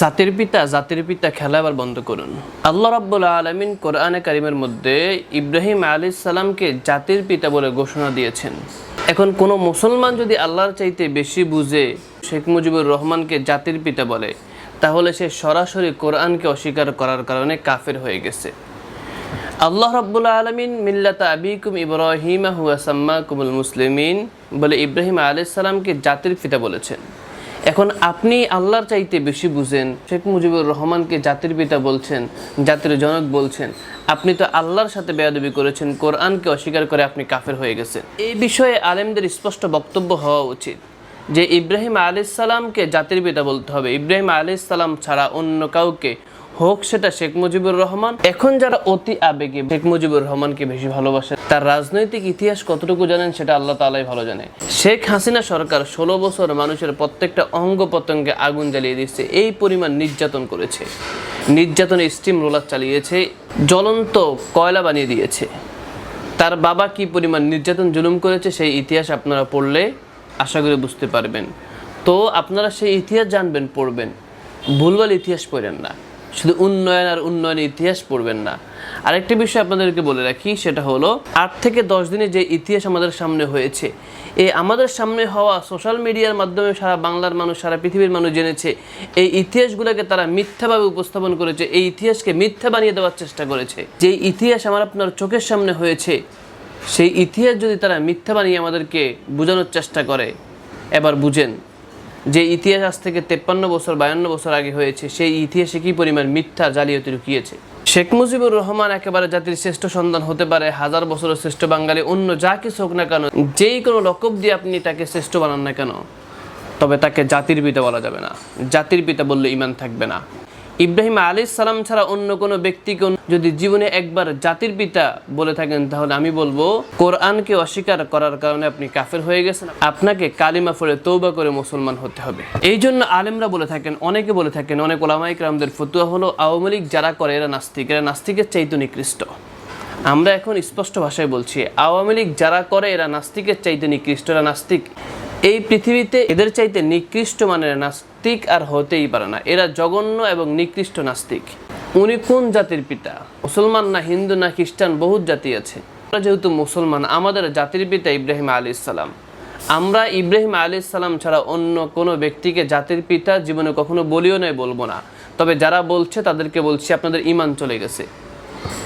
জাতির পিতা জাতির পিতা খেলা এবার বন্ধ করুন। আল্লাহ রাব্বুল আলমিন কোরআনে কারিমের মধ্যে ইব্রাহিম আলী সালামকে জাতির পিতা বলে ঘোষণা দিয়েছেন। এখন কোনো মুসলমান যদি আল্লাহর চাইতে বেশি বুঝে, শেখ মুজিবুর রহমানকে জাতির পিতা বলে, তাহলে সে সরাসরি কোরআনকে অস্বীকার করার কারণে কাফের হয়ে গেছে। আল্লাহ রাব্বুল আলমিন মিল্লাতা আবিকুম ইব্রাহিম হুয়া সাম্মাকুমুল মুসলিমিন বলে ইব্রাহিম আলাইহিস সালামকে জাতির পিতা বলেছেন। এখন আপনি আল্লাহর চাইতে বেশি বুঝেন, শেখ মুজিবুর রহমানকে জাতির পিতা বলছেন, জাতির জনক বলছেন, আপনি তো আল্লাহর সাথে বেয়াদবি করেছেন, কোরআনকে অস্বীকার করে আপনি কাফের হয়ে গেছেন। এই বিষয়ে আলেমদের স্পষ্ট বক্তব্য হওয়া উচিত যে ইব্রাহিম আলি সালামকে জাতির পিতা বলতে হবে। ইব্রাহিম আলি সালাম ছাড়া অন্য কাউকে হোক, সেটা শেখ মুজিবুর রহমান। এখন যারা অতি আবেগে শেখ মুজিবুর রহমানকে বেশি ভালোবাসে, তার রাজনৈতিক ইতিহাস কতটুকু জানেন সেটা আল্লাহ তালাই ভালো জানে। শেখ হাসিনা সরকার ষোলো বছর মানুষের প্রত্যেকটা অঙ্গ প্রত্যঙ্গে আগুন জ্বালিয়ে দিচ্ছে এই পরিমাণ নির্যাতন করেছে। নির্যাতনে স্টিম রোলার চালিয়েছে, জ্বলন্ত কয়লা বানিয়ে দিয়েছে। তার বাবা কি পরিমাণ নির্যাতন জুলুম করেছে, সেই ইতিহাস আপনারা পড়লে আশা করি বুঝতে পারবেন। তো আপনারা সেই ইতিহাস জানবেন, পড়বেন। ভুলভাল ইতিহাস পড়েন না। শুধু উন্নয়ন আর উন্নয়নের ইতিহাস পড়বেন না। আরেকটি বিষয় আপনাদেরকে বলে রাখি, সেটা হলো, আট থেকে দশ দিনে যে ইতিহাস আমাদের সামনে হয়েছে, এই আমাদের সামনে হওয়া সোশ্যাল মিডিয়ার মাধ্যমে সারা বাংলার মানুষ, সারা পৃথিবীর মানুষ জেনেছে, এই ইতিহাসগুলোকে তারা মিথ্যাভাবে উপস্থাপন করেছে, এই ইতিহাসকে মিথ্যা বানিয়ে দেওয়ার চেষ্টা করেছে। যে ইতিহাস আমার আপনার চোখের সামনে হয়েছে, সেই ইতিহাস যদি তারা মিথ্যা বানিয়ে আমাদেরকে বোঝানোর চেষ্টা করে, এবার বুঝেন যে ইতিহাস আজ থেকে তেপ্পান্ন বছর, বায়ান্ন বছর আগে হয়েছে, সেই ইতিহাসে কি পরিমাণ মিথ্যা জালিয়াতি লুকিয়েছে? শেখ মুজিবুর রহমান একেবারে জাতির শ্রেষ্ঠ সন্তান হতে পারে, হাজার বছরের শ্রেষ্ঠ বাঙালি, অন্য যা কিছু হোক না কেন, যেই কোনো লকব দিয়ে আপনি তাকে শ্রেষ্ঠ বানান না কেন? তবে তাকে জাতির পিতা বলা যাবে না। জাতির পিতা বললে ইমান থাকবে না। ইব্রাহিম আলী সালাম ছাড়া অন্য কোনো ব্যক্তিকে যদি জীবনে একবার জাতির পিতা বলে থাকেন, তাহলে আমি বলব, কোরআনকে অস্বীকার করার কারণে আপনি কাফের হয়ে গেছেন। আপনাকে কালিমা ফলে তৌবা করে মুসলমান হতে হবে। এই জন্য আলেমরা বলে থাকেন, অনেকে বলে থাকেন, অনেক ওলামাইক রামদের ফতুয়া হলো আওয়ামী লীগ যারা করে এরা নাস্তিক, এরা নাস্তিকের চাইতে নিকৃষ্ট। আমরা এখন স্পষ্ট ভাষায় বলছি, আওয়ামী লীগ যারা করে এরা নাস্তিকের চাইতে নিকৃষ্ট, এরা নাস্তিক। এই পৃথিবীতে এদের চাইতে নিকৃষ্ট মানের নাস্তিক আর হতেই পারে না। এরা জঘন্য এবং নিকৃষ্ট নাস্তিক। উনি কোন জাতির পিতা? মুসলমান না হিন্দু না খ্রিস্টান, বহুত জাতি আছে। আমরা যেহেতু মুসলমান, আমাদের জাতির পিতা ইব্রাহিম আলী ইসলাম আমরা ইব্রাহিম আলী ইসলাম ছাড়া অন্য কোনো ব্যক্তিকে জাতির পিতা জীবনে কখনো বলিও নাই, বলব না। তবে যারা বলছে, তাদেরকে বলছি, আপনাদের ইমান চলে গেছে।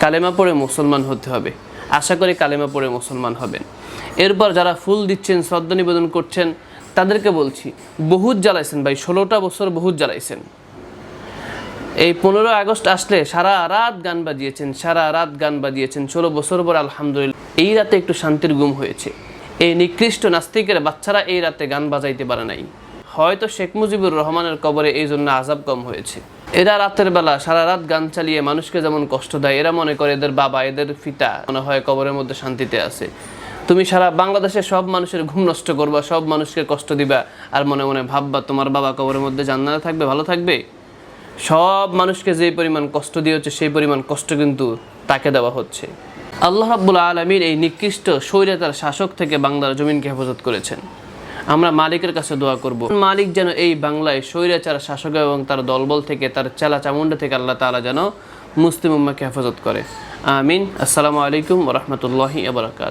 কালেমা পড়ে মুসলমান হতে হবে। আশা করি কালেমা পড়ে মুসলমান হবেন। এরপর যারা ফুল দিচ্ছেন, শ্রদ্ধা নিবেদন করছেন, তাদেরকে বলছি, বহুত জ্বালাইছেন ভাই, ষোলোটা বছর বহুত জ্বালাইছেন। এই পনেরো আগস্ট আসলে সারা রাত গান বাজিয়েছেন, সারা রাত গান বাজিয়েছেন, ষোলো বছর পর আলহামদুলিল্লাহ, এই রাতে একটু শান্তির গুম হয়েছে। এই নিকৃষ্ট নাস্তিকের বাচ্চারা এই রাতে গান বাজাইতে পারে নাই। হয়তো শেখ মুজিবুর রহমানের কবরে এই জন্য আজাব কম হয়েছে। এরা রাতের বেলা সারা রাত গান চালিয়ে মানুষকে যেমন কষ্ট দেয়, এরা মনে করে এদের বাবা এদের পিতা মনে হয় কবরের মধ্যে শান্তিতে আছে। তুমি সারা বাংলাদেশের সব মানুষের ঘুম নষ্ট করবা, সব মানুষকে কষ্ট দিবা, আর মনে মনে ভাববা তোমার বাবা কবরের মধ্যে জান্নাতে থাকবে, ভালো থাকবে? সব মানুষকে যে পরিমাণ কষ্ট দিয়ে হচ্ছে, সেই পরিমাণ কষ্ট কিন্তু তাকে দেওয়া হচ্ছে। আল্লাহ রাব্বুল আলমীর এই নিকৃষ্ট স্বৈরাচার শাসক থেকে বাংলার জমিনকে হেফাজত করেছেন। আমরা মালিকের কাছে দোয়া করব। মালিক যেন এই বাংলায় স্বৈরাচার শাসক এবং তার দলবল থেকে, তার চেলা চামুন্ডা থেকে আল্লাহ তালা যেন মুসলিম উম্মাকে হেফাজত করে। আমিন। আসসালামু আলাইকুম রহমতুল্লাহি আবরাকাত